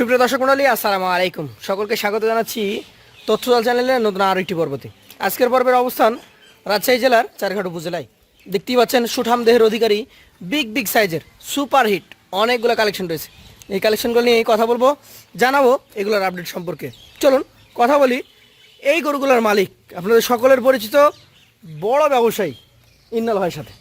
সুপ্রিয় দর্শক মন্ডলী আসসালামু আলাইকুম। সকলকে স্বাগত জানাচ্ছি তথ্যদল চ্যানেলের নতুন আরও একটি পর্বতে। আজকের পর্বের অবস্থান রাজশাহী জেলার চারঘাট উপজেলায়। দেখতেই পাচ্ছেন সুঠাম দেহের অধিকারী, বিগ বিগ সাইজের সুপার হিট, অনেকগুলো কালেকশন রয়েছে। এই কালেকশনগুলো নিয়ে কথা বলব, জানাব এগুলোর আপডেট সম্পর্কে। চলুন, কথা বলি এই গরুগুলোর মালিক, আপনাদের সকলের পরিচিত বড় ব্যবসায়ী ইন্নাল ভাইয়ের সাথে।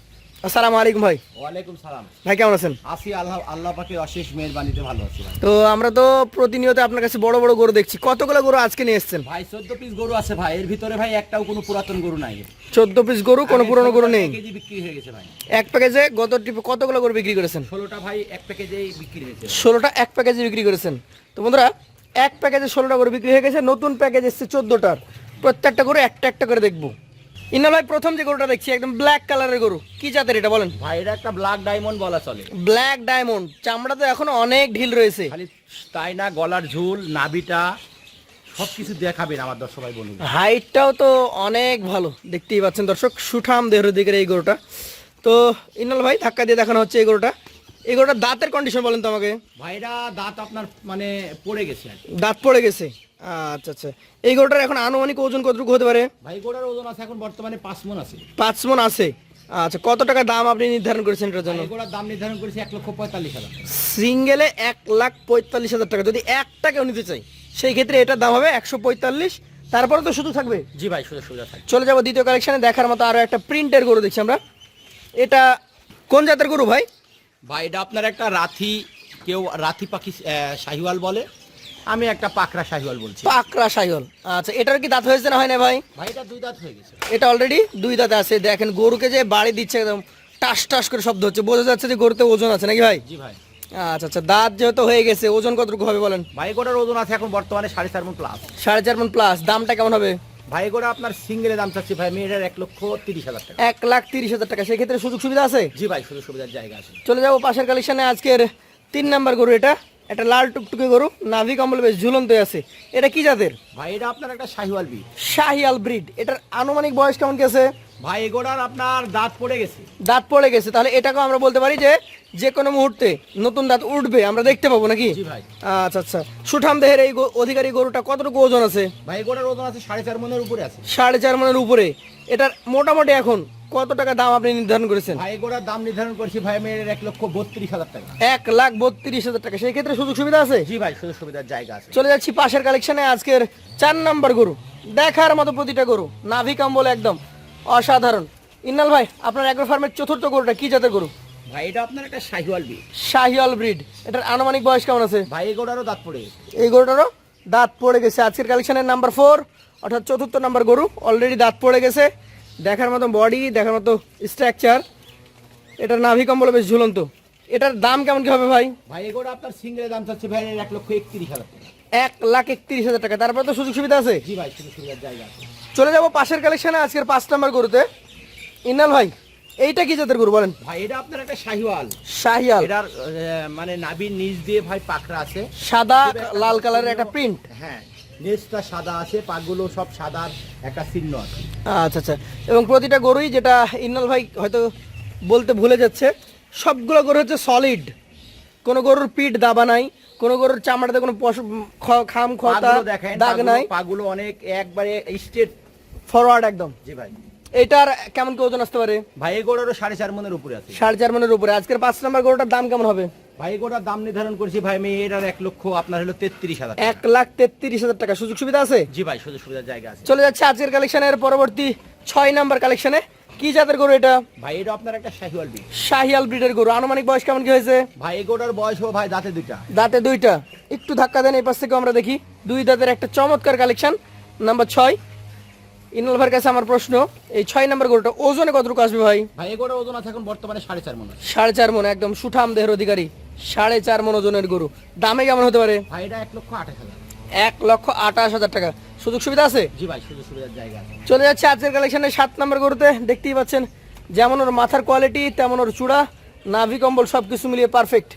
আসসালামু আলাইকুম ভাই। ওয়ালাইকুম সালাম। ভাই কেমন আছেন? আসি আল্লাহ আল্লাহ পাকের অশেষ মেহরবানিতে ভালো আছি তো আমরা তো প্রতিনিয়ত আপনার কাছে বড় বড় গরু দেখছি। কতগুলো গরু আজকে নিয়ে এসেছেন? ভাই চোদ্দ পিস গরু আছে ভাই। এর ভিতরে ভাই একটাও কোনো পুরাতন গরু নাই। চোদ্দ পিস গরু কোনো পুরনো গরু নেই? কেজি বিক্রি হয়ে গেছে ভাই। এক প্যাকেজে গত ট্রিপে কতগুলো গরু বিক্রি করেছেন? ষোলোটা ভাই এক প্যাকেজেই বিক্রি হয়েছে। ষোলোটা এক প্যাকেজে বিক্রি করেছেন। তো বন্ধুরা এক প্যাকেজে ষোলোটা গরু বিক্রি হয়ে গেছে নতুন প্যাকেজ এসছে চোদ্দোটার। প্রত্যেকটা গরু একটা একটা করে দেখব। ইন্না ভাই প্রথম যে গরুটা দেখছি একদম ব্ল্যাক কালারের গরু। কি জাতের এটা বলেন? ভাই এটা একটা ব্ল্যাক ডায়মন্ড বলা চলে। ব্ল্যাক ডায়মন্ড চামড়া তো এখনও অনেক ঢিল রয়েছে। খালি তাই না গলার ঝুল নাভিটা সব কিছু দেখাবেন আমার দর্শক ভাই বলুন হাইটটাও তো অনেক ভালো দেখতেই পাচ্ছেন দর্শক। সুঠাম দেহের দিকের এই গরুটা। তো ইন্নাল ভাই ধাক্কা দিয়ে দেখানো হচ্ছে এই গরুটা। এই গরুটার দাঁতের কন্ডিশন বলেন তো আমাকে। ভাইরা দাঁত আপনার মানে পড়ে গেছে দাঁত পড়ে গেছে। আচ্ছা আচ্ছা। এই গরুটার এখন আনুমানিক ওজন কতটুকু হতে পারে? ভাই গোড়ার ওজন আছে এখন বর্তমানে পাঁচ মন আছে। পাঁচ মন আছে। আচ্ছা কত টাকা দাম আপনি নির্ধারণ করেছেন এটার জন্য? গোড়ার দাম নির্ধারণ করেছে এক লক্ষ পঁয়তাল্লিশ হাজার। সিঙ্গেলে এক লাখ পঁয়তাল্লিশ হাজার টাকা। যদি একটা কেউ নিতে চাই সেই ক্ষেত্রে এটার দাম হবে একশো পঁয়তাল্লিশ। তারপরে তো শুধু থাকবে? জি ভাই সুবিধা থাকে চলে যাব দ্বিতীয় কালেকশনে দেখার মতো আরও একটা প্রিন্টের গরু দেখছি আমরা। এটা কোন জাতের গরু ভাই? ভাই এটা আপনার একটা রাথি কেউ রাথি পাখি শাহিওয়াল বলে। আমি একটা পাকড়া শাহিওয়াল বলছি। পাকড়া সাইহল আচ্ছা এটার কি দাঁত হয়েছে না হয় না ভাই? ভাই এটা দুই দাঁত হয়ে গেছে। এটা অলরেডি দুই দাঁতে আছে। দেখেন গরুকে যে বাড়ি দিচ্ছে একদম টাস টাস করে শব্দ হচ্ছে। বোঝা যাচ্ছে যে গরুতে ওজন আছে নাকি ভাই? জি ভাই। আচ্ছা আচ্ছা দাঁত যেহেতু হয়ে গেছে ওজন কতটুকু হবে বলেন? ভাই গোটার ওজন আছে এখন বর্তমানে সাড়ে চার মন প্লাস সাড়ে চার মন প্লাস দামটা কেমন হবে? ভাই গোটা আপনার সিঙ্গেলে দাম চাচ্ছি ভাই মেয়েটার এক লক্ষ তিরিশ হাজার টাকা। এক লাখ তিরিশ হাজার টাকা। সেক্ষেত্রে সুযোগ সুবিধা আছে? জি ভাই সুযোগ সুবিধার জায়গা আছে। চলে যাব পাশের কালেকশনে আজকের তিন নাম্বার গরু এটা। একটা লাল টুকটুকে গরু নাভি কম্বল বেশ ঝুলন্ত আছে। এটা কি জাতের? ভাই এটা আপনার একটা শাহিওয়াল ব্রিড। শাহিয়াল ব্রিড। এটার আনুমানিক বয়স কেমন গেছে ভাই এগোড়ার আপনার দাঁত পড়ে গেছে। দাঁত পড়ে গেছে। তাহলে এটাকেও আমরা বলতে পারি যে যে কোনো মুহূর্তে নতুন দাঁত উঠবে আমরা দেখতে পাবো নাকি? ভাই। আচ্ছা আচ্ছা। সুঠাম দেহের এই অধিকারী গরুটা কতটুকু ওজন আছে? ভাই এগোড়ার ওজন আছে সাড়ে চার মনের উপরে আছে। সাড়ে চার মনের উপরে। এটার মোটামুটি এখন কত টাকা দাম আপনি নির্ধারণ করেছেন? ভাই এগোড়ার দাম নির্ধারণ করেছি ভাই মেয়ের এক লক্ষ বত্রিশ হাজার টাকা। এক লাখ বত্রিশ হাজার টাকা। সেই ক্ষেত্রে সুযোগ সুবিধা আছে? জি ভাই সুযোগ সুবিধার জায়গা আছে। চলে যাচ্ছি পাশের কালেকশনে আজকের চার নাম্বার গরু। দেখার মতো প্রতিটা গরু নাভি কাম্বল একদম অসাধারণ। ইন্নাল ভাই আপনার অ্যাগ্রো ফার্মের চতুর্থ গরুটা কি জাতের গরু? ভাই এটা আপনার একটা শাহিওয়াল বি শাহিয়াল ব্রিড এটার আনুমানিক বয়স কেমন আছে? ভাই এগোড়ারও দাঁত পড়ে গেছে। এই গরুটারও দাঁত পড়ে গেছে। আজকের কালেকশনের নাম্বার ফোর অর্থাৎ চতুর্থ নাম্বার গরু অলরেডি দাঁত পড়ে গেছে। দেখার মতো বডি দেখার মতো স্ট্রাকচার এটার নাভি কম্বল বেশ ঝুলন্ত। এটার দাম কেমন কি হবে ভাই? ভাই এগোড়া আপনার সিঙ্গেলে দাম চাচ্ছে ভাই এক লক্ষ একত্রিশ হাজার টাকা। এক লাখ একত্রিশ হাজার টাকা। তারপরে তো সুযোগ সুবিধা আছে? জি ভাই সুযোগ সুবিধার জায়গা আছে। চলে যাব পাশের কালেকশনে আজকের পাঁচ নাম্বার গরুতে। ইনাল ভাই এইটা কি জাতের গরু বলেন? ভাই এটা আপনার একটা শাহিওয়াল। শাহিয়াল এটার মানে নাভির নিচ দিয়ে ভাই পাকড়া আছে। সাদা লাল কালারের একটা প্রিন্ট হ্যাঁ নেচটা সাদা আছে পাগুলো সব সাদার একটা চিহ্ন আছে আচ্ছা আচ্ছা। এবং প্রতিটা গরুই যেটা ইন্নাল ভাই হয়তো বলতে ভুলে যাচ্ছে সবগুলো গরু হচ্ছে সলিড কোনো গরুর পিঠ দাবা নাই কোনো গরুর চামড়াতে কোনো খাম খতা দাগ নাই। পাগুলো অনেক একবারে স্ট্রেট ফরওয়ার্ড একদম। জি ভাই। এটার কেমন কি ওজন আসতে পারে? ভাই এগোড়ারও সাড়ে চার মনের উপরে আছে। সাড়ে চার মনের উপরে। আজকের পাঁচ নম্বর গরুটার দাম কেমন হবে? ভাই এগোড়ার দাম নির্ধারণ করেছি ভাই আমি এটার এক লক্ষ আপনার হলো তেত্রিশ হাজার এক লাখ তেত্রিশ হাজার টাকা। সুযোগ সুবিধা আছে? জি ভাই সুযোগ সুবিধার জায়গা আছে। চলে যাচ্ছে আজকের কালেকশনের পরবর্তী ছয় নাম্বার কালেকশনে। কি জাতের গরু এটা? ভাই এটা আপনার একটা শাহিওয়াল বি শাহিয়াল ব্রিডের গরু। আনুমানিক বয়স কেমন কি হয়েছে? ভাই এগোড়ার বয়স হো ভাই দাঁতে দুইটা। দাঁতে দুইটা। একটু ধাক্কা দেন এই পাশ থেকে আমরা দেখি। দুই দাঁতের একটা চমৎকার কালেকশন। নাম্বার ছয় ইনল ভাইয়ের কাছে আমার প্রশ্ন এই ছয় নাম্বার গরুটা ওজনে কতটুকু আসবে ভাই? ভাই এগোড়ার ওজন আছে এখন বর্তমানে সাড়ে চার মন সাড়ে চার মন একদম সুঠাম দেহের অধিকারী। সাড়ে চার মন ওজনের গরু। দামে কেমন হতে পারে? ভাই এটা এক লক্ষ আঠাশ হাজার। এক লক্ষ আঠাশ হাজার টাকা। সুযোগ সুবিধা আছে? জি ভাই সুযোগ সুবিধার জায়গা আছে। চলে যাচ্ছে আজকের কালেকশনের সাত নাম্বার গরুতে। দেখতেই পাচ্ছেন যেমন ওর মাথার কোয়ালিটি তেমন ওর চূড়া নাভি কম্বল সব কিছু মিলিয়ে পারফেক্ট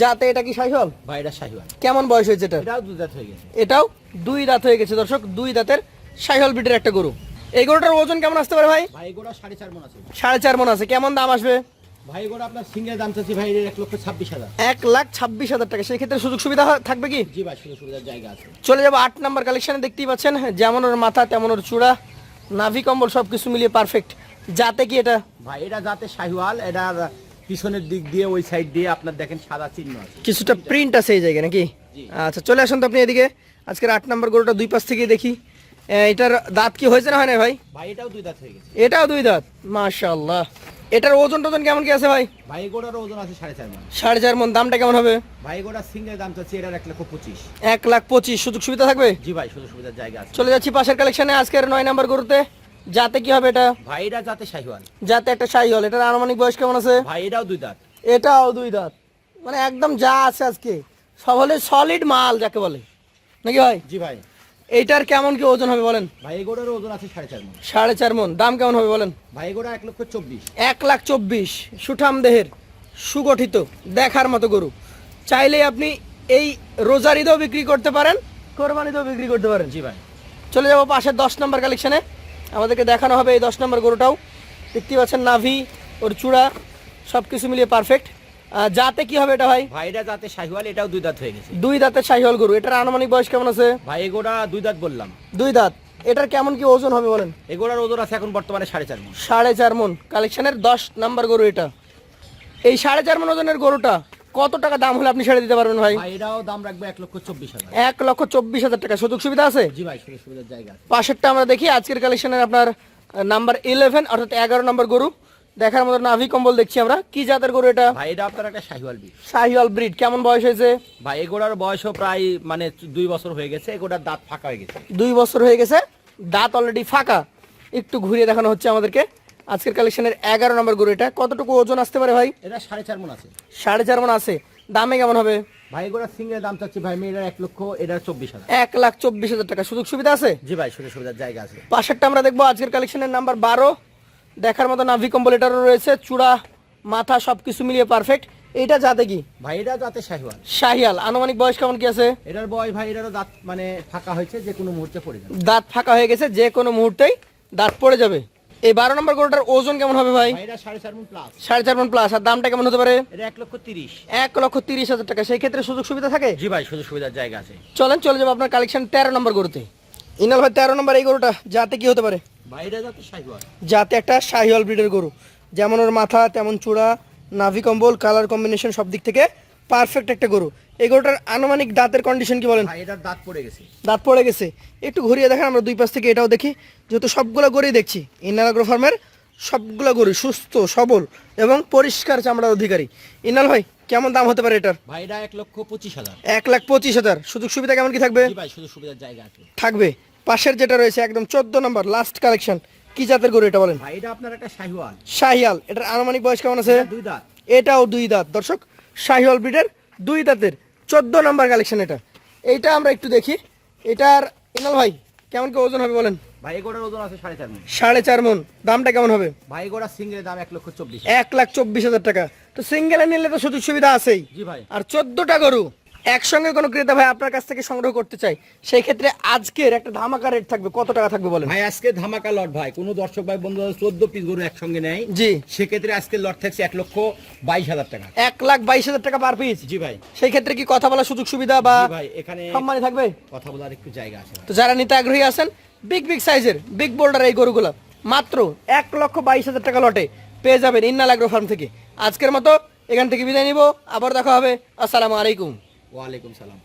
যাতে এটা কি সাইহল? ভাই এটা শাহিওয়াল কেমন বয়স হয়েছে এটা এটাও দুধ দাঁত হয়ে গেছে। এটাও দুই দাঁত হয়ে গেছে দর্শক দুই দাঁতের সাইহল ব্রিডের একটা গরু। এই গরুটার ওজন কেমন আসতে পারে ভাই? ভাই এগোড়া সাড়ে চার মন আছে। সাড়ে চার মন আছে। কেমন দাম আসবে? ভাই এগুলো আপনার সিঙ্গেল দাম চাচ্ছি ভাই এর এক লক্ষ ছাব্বিশ হাজার। এক লাখ ছাব্বিশ হাজার টাকা। সেই ক্ষেত্রে সুযোগ সুবিধা থাকবে কি? জি ভাই সুযোগ সুবিধার জায়গা আছে। চলে যাব আট নাম্বার কালেকশনে দেখতেই পাচ্ছেন যেমন ওর মাথা তেমন ওর চূড়া নাভি কম্বল সব কিছু মিলিয়ে পারফেক্ট যাতে কি এটা? ভাই এটা যাতে শাহিওয়াল এটার পিছনের দিক দিয়ে ওই সাইড দিয়ে আপনার দেখেন সাদা চিহ্ন আছে। কিছুটা প্রিন্ট আছে এই জায়গায় নাকি। আচ্ছা চলে আসুন তো আপনি এদিকে। আজকের আট নাম্বার গরুটা দুই পাশ থেকে দেখি। এটার দাঁত কি হয়েছে না হয় না ভাই? ভাই এটাও দুই দাঁত হয়ে গেছে। এটাও দুই দাঁত? মাশাআল্লাহ। এটার ওজন টোজন কেমন কি আছে ভাই? ভাই এগুলোর ওজন আছে সাড়ে চার মান। সাড়ে চার মন দামটা কেমন হবে? ভাই এগুলোর সিঙ্গেল দাম চাচ্ছি এটার এক লক্ষ পঁচিশ। এক লাখ পঁচিশ সুযোগ সুবিধা থাকবে? জি ভাই সুযোগ সুবিধার জায়গা আছে। চলে যাচ্ছি পাশের কালেকশনে আজকের নয় নাম্বার গরুতে। যাতে কি হবে এটা? ভাই এটা যাতে শাহিওয়াল। যাতে একটা শাহি হল এটার আনুমানিক বয়স কেমন আছে? ভাই এটাও দুই দাঁত। এটাও দুই দাঁত। মানে একদম যা আছে আজকে। সব হলে সলিড মাল যাকে বলে। নাকি ভাই? জি ভাই। এইটার কেমন কি ওজন হবে বলেন? ভাই এগুলোর ওজন আছে সাড়ে চার মান। সাড়ে চার মন। দাম কেমন হবে বলেন? ভাই এগুলো এক লক্ষ চব্বিশ। এক লাখ চব্বিশ। সুঠাম দেহের সুগঠিত দেখার মতো গরু। চাইলে আপনি এই রোজার ঈদেও বিক্রি করতে পারেন কোরবান ঈদেও বিক্রি করতে পারেন। জি ভাই। চলে যাব পাশের দশ নম্বর কালেকশনে আমাদেরকে দেখানো হবে এই দশ নম্বর গরুটাও। দেখতে পাচ্ছেন নাভি ওর চূড়া সব কিছু মিলিয়ে পারফেক্ট যাতে কি হবে এটা ভাই? ভাই এটা যাতে শাহিওয়াল এটাও দুই দাঁত হয়ে গেছে। দুই দাঁতের শাহিওয়াল গরু। এটার আনুমানিক বয়স কেমন আছে? ভাই এগুলা দুই দাঁত বললাম। দুই দাঁত। এটার কেমন কি ওজন হবে বলেন? এগুলোর ওজন আছে এখন বর্তমানে সাড়ে চার মান। সাড়ে চার মন। কালেকশনের দশ নাম্বার গরু এটা। এই সাড়ে চার মন ওজনের গরুটা কত টাকা দাম হলে আপনি ছেড়ে দিতে পারবেন ভাই? ভাই এটাও দাম রাখবে এক লক্ষ চব্বিশ হাজার। এক লক্ষ চব্বিশ হাজার টাকা। সুযোগ সুবিধা আছে? জি ভাই সুযোগ সুবিধার জায়গা পাশেরটা আমরা দেখি। আজকের কালেকশনের আপনার নাম্বার ইলেভেন অর্থাৎ এগারো নম্বর গরু। দেখার মতো নাভি কম্বল দেখছি আমরা। কি জাতের গরু এটা? ভাই এটা আপনার একটা শাহিওয়াল বীজ শাহিওয়াল ব্রিড কেমন বয়স হয়েছে? ভাই এগুলার বয়সও প্রায় মানে দুই বছর হয়ে গেছে এগুলার দাঁত ফাঁকা হয়ে গেছে। দুই বছর হয়ে গেছে দাঁত অলরেডি ফাঁকা। একটু ঘুরিয়ে দেখানো হচ্ছে আমাদেরকে। আজকের কালেকশনের এগারো নম্বর গরু এটা। কতটুকু ওজন আসতে পারে ভাই? এটা সাড়ে চার মন আছে। সাড়ে চার মন আছে। দামে কেমন হবে? ভাই এগুলার সিঙ্গেল দাম চাচ্ছি ভাই আমি এটার এক লক্ষ এটার চব্বিশ হাজার। এক লাখ চব্বিশ হাজার টাকা। সুযোগ সুবিধা আছে? জি ভাই সুযোগ সুবিধার জায়গা আছে। পাশেরটা আমরা দেখব। আজকের কালেকশনের নাম্বার বারো। দেখার মতো নাভি কম্বল এটারও রয়েছে চূড়া মাথা সব কিছু মিলিয়ে পারফেক্ট এইটা যাতে কি? ভাই এটা যাতে শাহিওয়াল। শাহিয়াল আনুমানিক বয়স কেমন কি আছে? এটার বয়স ভাই এটারও দাঁত মানে ফাঁকা হয়েছে যে কোনো মুহূর্তে পড়ে যাবে। দাঁত ফাঁকা হয়ে গেছে যে কোনো মুহূর্তেই দাঁত পড়ে যাবে। এই বারো নম্বর গরুটার ওজন কেমন হবে ভাই? এটা সাড়ে চার মন প্লাস আর দামটা কেমন হতে পারে? এটা এক লক্ষ তিরিশ। এক লক্ষ তিরিশ হাজার টাকা। সেই ক্ষেত্রে সুযোগ সুবিধা থাকে? জি ভাই সুযোগ সুবিধার জায়গা আছে। চলেন চলে যাব আপনার কালেকশন তেরো নম্বর গরুতে। ইনাল ভাই তেরো নম্বর এই গরুটা যাতে কি হতে পারে? যাতে একটা শাহিওয়াল ব্রিডের গরু। যেমন ওর মাথা তেমন চূড়া নাভি কম্বল কালার কম্বিনেশন সব দিক থেকে পারফেক্ট একটা গরু। এই গরুটার আনুমানিক দাঁতের কন্ডিশন কি বলেন? এটার দাঁত পড়ে গেছে। দাঁত পড়ে গেছে। একটু ঘুরিয়ে দেখেন আমরা দুই পাশ থেকে এটাও দেখি। যেহেতু সবগুলো গরুই দেখছি ইনাল আগ্রো ফার্মের সবগুলো গরু সুস্থ সবল এবং পরিষ্কার চামড়ার অধিকারী। ইনাল ভাই কেমন দাম হতে পারে এটার? ভাই এটা এক লক্ষ পঁচিশ হাজার। এক লাখ পঁচিশ হাজার। সুযোগ সুবিধা কেমন কি থাকবে? সুযোগ সুবিধার জায়গা থাকবে। পাশের যেটা রয়েছে একদম চোদ্দ নম্বর লাস্ট কালেকশন কি জাতের গরু এটা বলেন? ভাই এটা আপনার একটা শাহিওয়াল। শাহিয়াল এটার আনুমানিক বয়স কেমন আছে? দুই দাঁত। এটাও দুই দাঁত। দর্শক শাহিওয়াল ব্রিডের দুই দাঁতের চোদ্দ নম্বর কালেকশন এটা। এইটা আমরা একটু দেখি। এটার ইনাল ভাই কেমন কি ওজন হবে বলেন? ভাই ওজন আছে সাড়ে চার মন। সাড়ে চার মন। দামটা কেমন হবে? ভাই দাম এক লক্ষ চব্বিশ এক লাখ চব্বিশ হাজার টাকা। তো সিঙ্গেলে নিলে তো সুযোগ সুবিধা আছেই। জি ভাই। আর চোদ্দটা গরু একসঙ্গে কোনো ক্রেতা ভাই আপনার কাছ থেকে সংগ্রহ করতে চাই সেই ক্ষেত্রে আজকের একটা ধামাকা রেট থাকবে। কত টাকা থাকবে বলেন? ভাই আজকে ধামাকা লট ভাই। কোনো দর্শক ভাই বন্ধু চোদ্দ পিস গরু একসঙ্গে নেয়। জি। সেক্ষেত্রে আজকে লট থাকছে এক লক্ষ বাইশ হাজার টাকা। এক লাখ বাইশ হাজার টাকা পার পিস জি ভাই। সেই ক্ষেত্রে কি কথা বলার সুযোগ সুবিধা বা জি ভাই এখানে সম্মানী থাকবে? কথা বলার একটু জায়গা আছে তো যারা নিতে আগ্রহী আছেন বিগ বিগ সাইজের বিগ বোল্ডার এই গরুগুলো মাত্র এক লক্ষ বাইশ হাজার টাকা লটে পেয়ে যাবেন ইন্নাল আগ্রো ফার্ম থেকে। আজকের মতো এখান থেকে বিদায় নিব আবার দেখা হবে। আসসালামু আলাইকুম। ওয়ালাইকুম সালাম।